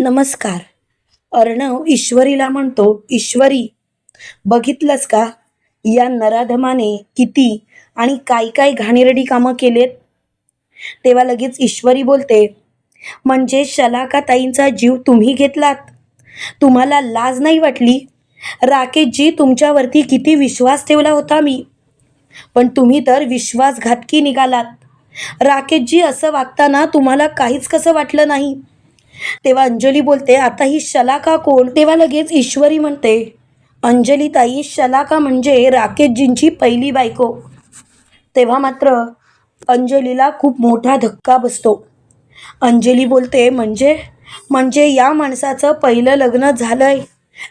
नमस्कार. अर्णव ईश्वरीला म्हणतो ईश्वरी बघितलंस का? या नराधमाने किती आणि काय काय घाणेरडी कामं केलेत? तेव्हा लगेच ईश्वरी बोलते म्हणजे शलाकाताईंचा जीव तुम्ही घेतलात? तुम्हाला लाज नाही वाटली? राकेशजी तुमच्यावरती किती विश्वास ठेवला होता मी. पण तुम्ही तर विश्वासघातकी निघालात. राकेशजी असं वागताना तुम्हाला काहीच कसं वाटलं नाही? तेव्हा अंजली बोलते आता ही शलाका कोण? तेव्हा लगेच ईश्वरी म्हणते अंजली ताई शलाका म्हणजे राकेशजींची पहिली बायको. तेव्हा मात्र अंजलीला खूप मोठा धक्का बसतो. अंजली बोलते म्हणजे? म्हणजे या माणसाचं पहिलं लग्न झालंय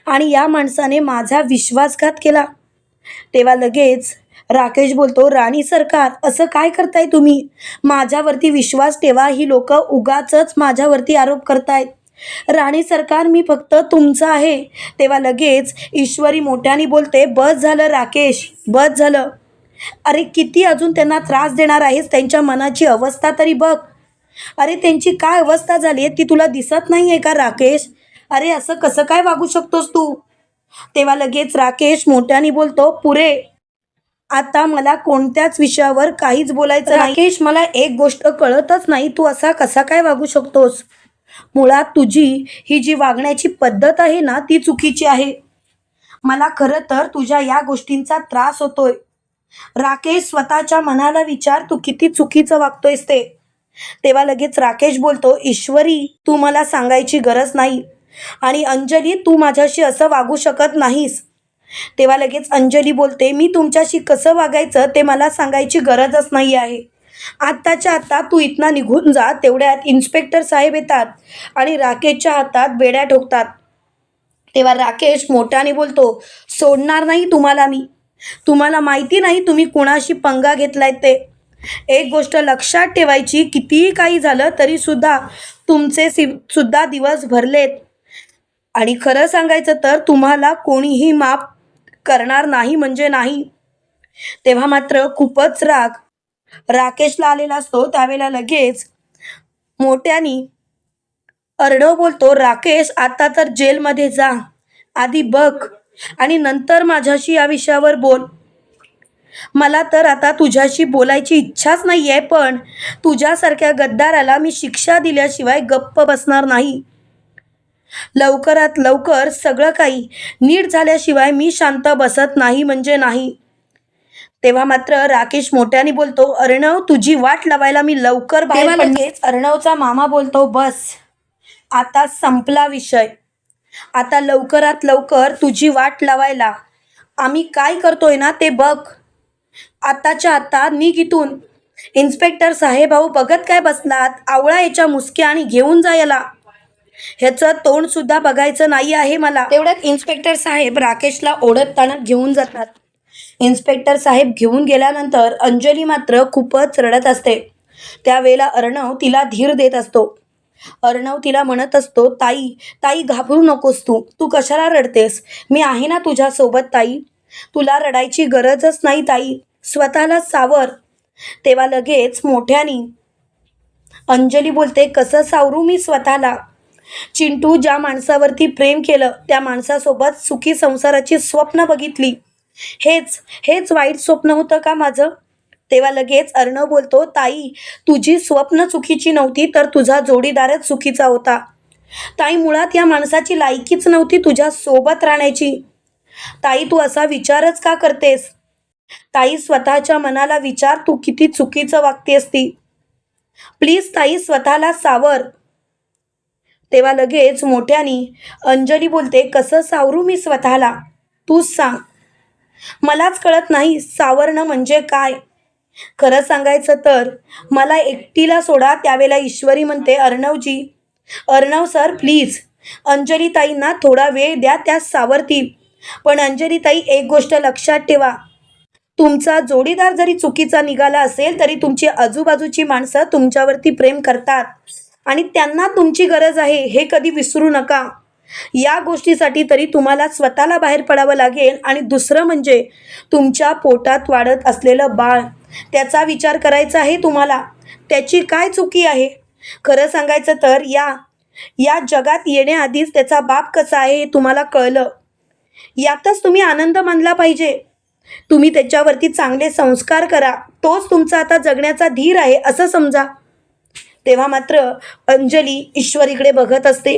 आणि या माणसाने माझा विश्वासघात केला. तेव्हा लगेच राकेश बोलतो राणी सरकार असं काय करताय तुम्ही? माझ्यावरती विश्वास ठेवा ही लोक उगाच माझ्यावरती आरोप करतायत. राणी सरकार मी फक्त तुमचं आहे. तेव्हा लगेच ईश्वरी मोठ्याने बोलते बस झालं राकेश बस झालं. अरे किती अजून त्यांना त्रास देणार आहेस? त्यांच्या मनाची अवस्था तरी बघ. अरे त्यांची काय अवस्था झाली आहे? ती तुला दिसत नाही आहे का राकेश? अरे असं कसं काय वागू शकतोस तू? तेव्हा लगेच राकेश मोठ्याने बोलतो पुरे आता मला कोणत्याच विषयावर काहीच बोलायचं राकेश मला एक गोष्ट कळतच नाही. तू असा कसा काय वागू शकतोस? मुळात तुझी ही जी वागण्याची पद्धत आहे ना ती चुकीची आहे. मला खरं तर तुझ्या या गोष्टींचा त्रास होतोय. राकेश स्वतःच्या मनाला विचार तू किती चुकीचं वागतोयस ते. तेव्हा लगेच राकेश बोलतो ईश्वरी तू मला सांगायची गरज नाही. आणि अंजली तू माझ्याशी असं वागू शकत नाहीस. तेव्हा लगेच अंजली बोलते मी तुमच्याशी कसं वागायचं ते मला सांगायची गरजच नाही आहे. आत्ताच्या आत्ता तू इथनं निघून जा तेवढ्यात इन्स्पेक्टर साहेब येतात आणि राकेशच्या हातात बेड्या ठोकतात. तेव्हा राकेश मोठ्याने बोलतो सोडणार नाही तुम्हाला मी. तुम्हाला माहिती नाही तुम्ही कुणाशी पंगा घेतलाय ते. एक गोष्ट लक्षात ठेवायची कितीही काही झालं तरी सुद्धा तुमचे सि सुद्धा दिवस भरलेत. आणि खरं सांगायचं तर तुम्हाला कोणीही माफ करणार नाही म्हणजे नाही. तेव्हा मात्र खूपच राग. राकेशला आलेला असतो त्यावेळेला लगेच मोठ्यानी अर्णव बोलतो राकेश आता तर जेलमध्ये जा. आधी बघ आणि नंतर माझ्याशी या विषयावर बोल. मला तर आता तुझ्याशी बोलायची इच्छाच नाही आहे पण तुझ्यासारख्या गद्दाराला मी शिक्षा दिल्याशिवाय गप्प बसणार नाही. लवकरात लवकर सगळं काही नीट झाल्याशिवाय मी शांत बसत नाही म्हणजे नाही. तेव्हा मात्र राकेश मोठ्याने बोलतो अर्णव तुझी वाट लावायला मी लवकर बाहेर तेव्हा लगेच अर्णवचा मामा बोलतो बस आता संपला विषय. आता लवकरात लवकर तुझी वाट लावायला. आम्ही काय करतोय ना ते बघ. आताच्या आता निघ इथून. इन्स्पेक्टर साहेब भाऊ बघत काय बसलात? आवळा याच्या मुसक्या आणि घेऊन जा याला. ह्याचं तोंड सुद्धा बघायचं नाही आहे मला. तेवढ्यात इन्स्पेक्टर साहेब राकेशला ओढताना घेऊन जातात. इन्स्पेक्टर साहेब घेऊन गेल्यानंतर अंजली मात्र खूपच रडत असते. त्यावेळेला अर्णव तिला धीर देत असतो. अर्णव तिला म्हणत असतो ताई ताई घाबरू नकोस तू. तू कशाला रडतेस? मी आहे ना तुझ्यासोबत ताई. तुला रडायची गरजच नाही ताई. स्वतःला सावर. तेव्हा लगेच मोठ्यानी अंजली बोलते कसं सावरू मी स्वतःला? चिंटू ज्या माणसावरती प्रेम केलं त्या माणसासोबत सुखी संसाराची स्वप्न बघितली. हेच हेच वाईट स्वप्न होतं का माझं? तेव्हा लगेच अर्णव बोलतो ताई तुझी स्वप्न चुकीची नव्हती तर तुझा जोडीदारच चुकीचा होता. ताई मुळात या माणसाची लायकीच नव्हती तुझ्या सोबत राहण्याची. ताई तू असा विचारच का करतेस? ताई स्वतःच्या मनाला विचार तू किती चुकीचं वागतेस ती. प्लीज ताई स्वतःला सावर. तेव्हा लगेच मोठ्यानी अंजली बोलते कसं सावरू मी स्वतःला? तूच सांग. मलाच कळत नाही सावरणं म्हणजे काय? खरं सांगायचं तर मला एकटीला सोडा त्यावेळेला ईश्वरी म्हणते अर्णवजी अर्णव सर प्लीज अंजलीताईंना थोडा वेळ द्या त्या सावरतील. पण अंजलीताई एक गोष्ट लक्षात ठेवा. तुमचा जोडीदार जरी चुकीचा निघाला असेल तरी तुमची आजूबाजूची माणसं तुमच्यावरती प्रेम करतात. आणि त्यांना तुमची गरज आहे हे कधी विसरू नका. या गोष्टीसाठी तरी तुम्हाला स्वतःला बाहेर पडावं लागेल आणि दुसरं म्हणजे तुमच्या पोटात वाढत असलेलं बाळ त्याचा विचार करायचा आहे तुम्हाला. त्याची काय चुकी आहे? खरं सांगायचं तर या या जगात येण्याआधीच त्याचा बाप कसा आहे हे तुम्हाला कळलं. यातच तुम्ही आनंद मानला पाहिजे. तुम्ही त्याच्यावरती चांगले संस्कार करा. तोच तुमचा आता जगण्याचा धीर आहे असं समजा. तेव्हा मात्र अंजली ईश्वरीकडे बघत असते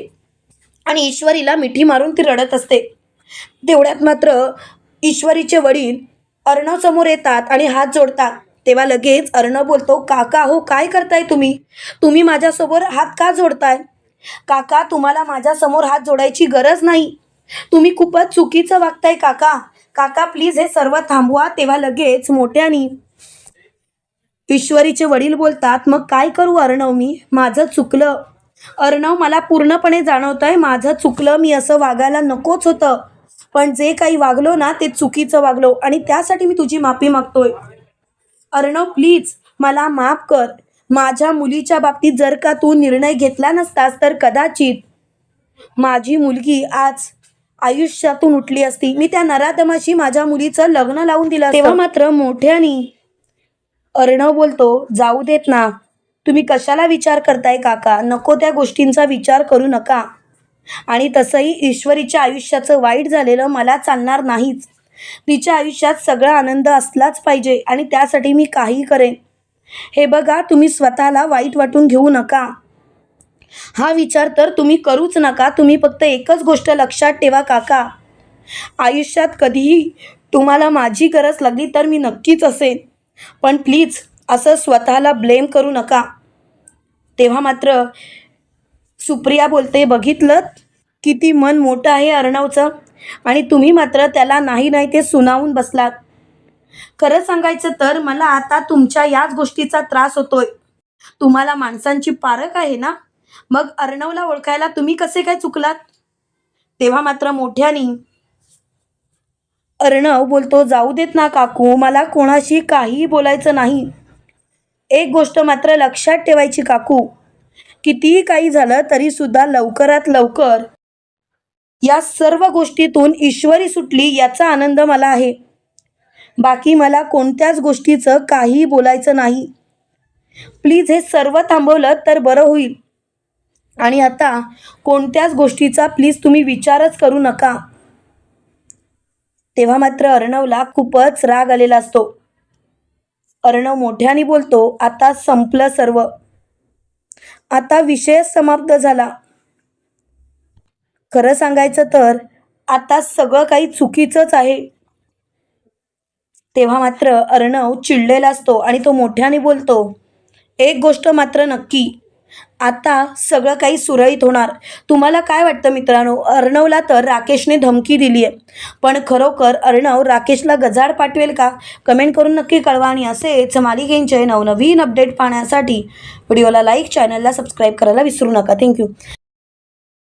आणि ईश्वरीला मिठी मारून ती रडत असते. तेवढ्यात मात्र ईश्वरीचे वडील अर्णव समोर येतात आणि हात जोडतात. तेव्हा लगेच अर्णव बोलतो काका हो काय करताय तुम्ही? तुम्ही माझ्यासमोर हात का जोडताय? काका तुम्हाला माझ्यासमोर हात जोडायची गरज नाही. तुम्ही खूपच चुकीचं वागताय काका. काका प्लीज हे सर्व थांबवा. तेव्हा लगेच मोठ्यानी ईश्वरीचे वडील बोलतात मग काय करू अर्णव मी? माझं चुकलं. अर्णव मला पूर्णपणे जाणवत आहे माझं चुकलं मी असं वागायला नकोच होतं. पण जे काही वागलो ना ते चुकीचं वागलो आणि त्यासाठी मी तुझी माफी मागतोय. अर्णव प्लीज मला माफ कर. माझ्या मुलीच्या बाबतीत जर का तू निर्णय घेतला नसतास तर कदाचित माझी मुलगी आज आयुष्यातून उठली असती. मी त्या नराधमाशी माझ्या मुलीचं लग्न लावून दिलं तेव्हा मात्र मोठ्यानी अर्णव बोलतो जाऊ देत ना. तुम्ही कशाला विचार करताय काका? नको त्या गोष्टींचा विचार करू नका. आणि तसंही ईश्वरीच्या आयुष्याचं वाईट झालेलं मला चालणार नाहीच. तिच्या आयुष्यात सगळा आनंद असलाच पाहिजे आणि त्यासाठी मी काही करेन. हे बघा तुम्ही स्वतःला वाईट वाटून घेऊ नका. हा विचार तर तुम्ही करूच नका. तुम्ही फक्त एकच गोष्ट लक्षात ठेवा काका. आयुष्यात कधीही तुम्हाला माझी गरज लागली तर मी नक्कीच असेन. पण प्लीज असं स्वतःला ब्लेम करू नका. तेव्हा मात्र सुप्रिया बोलते बघितलं? किती मन मोठं आहे अर्णवचं आणि तुम्ही मात्र त्याला नाही नाही ते सुनावून बसलात. खरं सांगायचं तर मला आता तुमच्या याच गोष्टीचा त्रास होतोय. तुम्हाला माणसांची पारख आहे ना? मग अर्णवला ओळखायला तुम्ही कसे काय चुकलात? तेव्हा मात्र मोठ्यानी अर्णव बोलतो जाऊ देत ना काकू मला कोणाशी काहीही बोलायचं नाही. एक गोष्ट मात्र लक्षात ठेवायची काकू. कितीही काही झालं तरीसुद्धा लवकरात लवकर या सर्व गोष्टीतून ईश्वरी सुटली याचा आनंद मला आहे. बाकी मला कोणत्याच गोष्टीचं काहीही बोलायचं नाही. प्लीज हे सर्व थांबवलं तर बरं होईल. आणि आता कोणत्याच गोष्टीचा प्लीज तुम्ही विचारच करू नका. तेव्हा मात्र अर्णवला खूपच राग आलेला असतो. अर्णव मोठ्याने बोलतो आता संपलं सर्व. आता विषय समाप्त झाला. खरं सांगायचं तर आता सगळं काही चुकीचंच आहे. तेव्हा मात्र अर्णव चिडलेला असतो आणि तो मोठ्याने बोलतो एक गोष्ट मात्र नक्की. आता सगळं काही सुरळीत होणार. तुम्हाला काय वाटतं मित्रांनो? अर्णवला तर राकेशने धमकी दिली आहे पण खरोखर अर्णव राकेशला गजाड पाठवेल का? कमेंट करून नक्की कळवा आणि असेच मालिकेंचे नवनवीन अपडेट पाहण्यासाठी व्हिडिओला लाईक चॅनलला सबस्क्राईब करायला विसरू नका. थँक्यू.